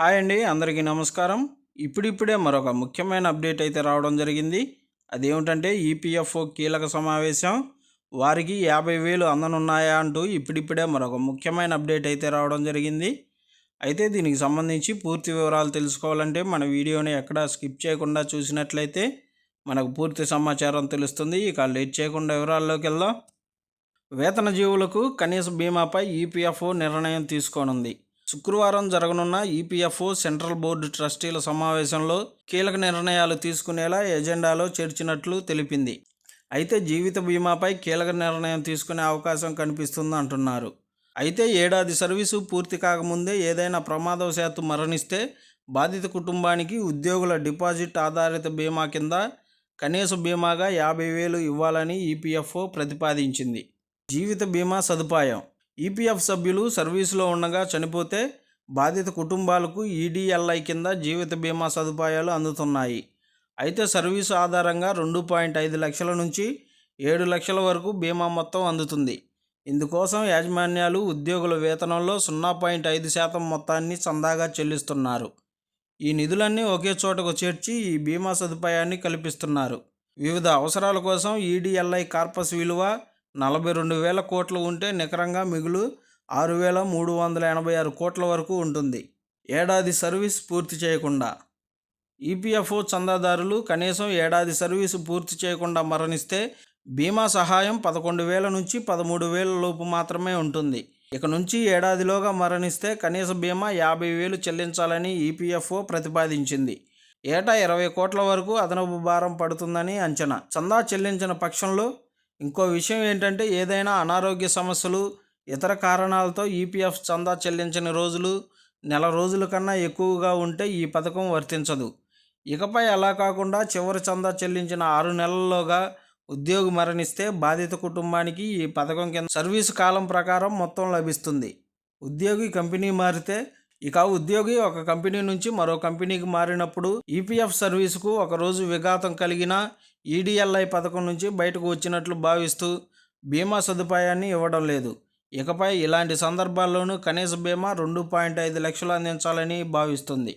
Hi అండి అందరికీ నమస్కారం. ఇప్పుడిప్పుడే మరొక ముఖ్యమైన అప్డేట్ అయితే రావడం జరిగింది. అదేమిటంటే ఈపీఎఫ్ఓ కీలక సమావేశం. వారికి యాభై వేలు అందనున్నాయా అంటూ ఇప్పుడిప్పుడే మరొక ముఖ్యమైన అప్డేట్ అయితే రావడం జరిగింది. అయితే దీనికి సంబంధించి పూర్తి వివరాలు తెలుసుకోవాలంటే మన వీడియోని ఎక్కడా స్కిప్ చేయకుండా చూసినట్లయితే మనకు పూర్తి సమాచారం తెలుస్తుంది. ఇక లేట్ చేయకుండా వివరాల్లోకి వెళ్దాం. వేతన జీవులకు కనీస బీమాపై ఈపీఎఫ్ఓ నిర్ణయం తీసుకోనుంది. శుక్రవారం జరగనున్న ఈపీఎఫ్ఓ సెంట్రల్ బోర్డు ట్రస్టీల సమావేశంలో కీలక నిర్ణయాలు తీసుకునేలా ఎజెండాలో చేర్చినట్లు తెలిపింది. అయితే జీవిత బీమాపై కీలక నిర్ణయం తీసుకునే అవకాశం కనిపిస్తుంది అంటున్నారు. అయితే ఏడాది సర్వీసు పూర్తి కాకముందే ఏదైనా ప్రమాదవశాత్తు మరణిస్తే బాధిత కుటుంబానికి ఉద్యోగుల డిపాజిట్ ఆధారిత బీమా కింద కనీస బీమాగా యాభై వేలు ఇవ్వాలని ఈపీఎఫ్ఓ ప్రతిపాదించింది. జీవిత బీమా సదుపాయం ఈపీఎఫ్ సభ్యులు సర్వీసులో ఉండగా చనిపోతే బాధిత కుటుంబాలకు ఈడీఎల్ఐ కింద జీవిత బీమా సదుపాయాలు అందుతున్నాయి. అయితే సర్వీసు ఆధారంగా రెండు పాయింట్ ఐదు లక్షల నుంచి ఏడు లక్షల వరకు బీమా మొత్తం అందుతుంది. ఇందుకోసం యాజమాన్యాలు ఉద్యోగుల వేతనంలో సున్నా పాయింట్ ఐదు శాతం మొత్తాన్ని చందాగా చెల్లిస్తున్నారు. ఈ నిధులన్నీ ఒకే చోటకు చేర్చి ఈ బీమా సదుపాయాన్ని కల్పిస్తున్నారు. వివిధ అవసరాల కోసం ఈడీఎల్ఐ కార్పస్ విలువ నలభై రెండు వేల కోట్లు ఉంటే నికరంగా మిగులు ఆరు వేల మూడు వందల ఎనభై ఆరు కోట్ల వరకు ఉంటుంది. ఏడాది సర్వీస్ పూర్తి చేయకుండా ఈపీఎఫ్ఓ చందాదారులు కనీసం ఏడాది సర్వీసు పూర్తి చేయకుండా మరణిస్తే బీమా సహాయం పదకొండు వేల నుంచి పదమూడు వేల లోపు మాత్రమే ఉంటుంది. ఇక నుంచి ఏడాదిలోగా మరణిస్తే కనీస బీమా యాభై వేలు చెల్లించాలని ఈపీఎఫ్ఓ ప్రతిపాదించింది. ఏటా ఇరవై కోట్ల వరకు అదనపు భారం పడుతుందని అంచనా. చందా చెల్లించిన పక్షంలో ఇంకో విషయం ఏంటంటే ఏదైనా అనారోగ్య సమస్యలు ఇతర కారణాలతో ఈపీఎఫ్ చందా చెల్లించని రోజులు నెల రోజుల కన్నా ఎక్కువగా ఉంటే ఈ పథకం వర్తించదు. ఇకపై అలా కాకుండా చివరి చందా చెల్లించిన ఆరు నెలల్లోగా ఉద్యోగి మరణిస్తే బాధిత కుటుంబానికి ఈ పథకం కింద సర్వీసు కాలం ప్రకారం మొత్తం లభిస్తుంది. ఉద్యోగి కంపెనీ మారితే ఇక ఉద్యోగి ఒక కంపెనీ నుంచి మరో కంపెనీకి మారినప్పుడు ఈపీఎఫ్ సర్వీసుకు ఒకరోజు విఘాతం కలిగిన ఈడీఎల్ఐ పథకం నుంచి బయటకు వచ్చినట్లు భావిస్తూ బీమా సదుపాయాన్ని ఇవ్వడం లేదు. ఇకపై ఇలాంటి సందర్భాల్లోనూ కనీస బీమా రెండు పాయింట్ ఐదు లక్షలు అందించాలని భావిస్తుంది.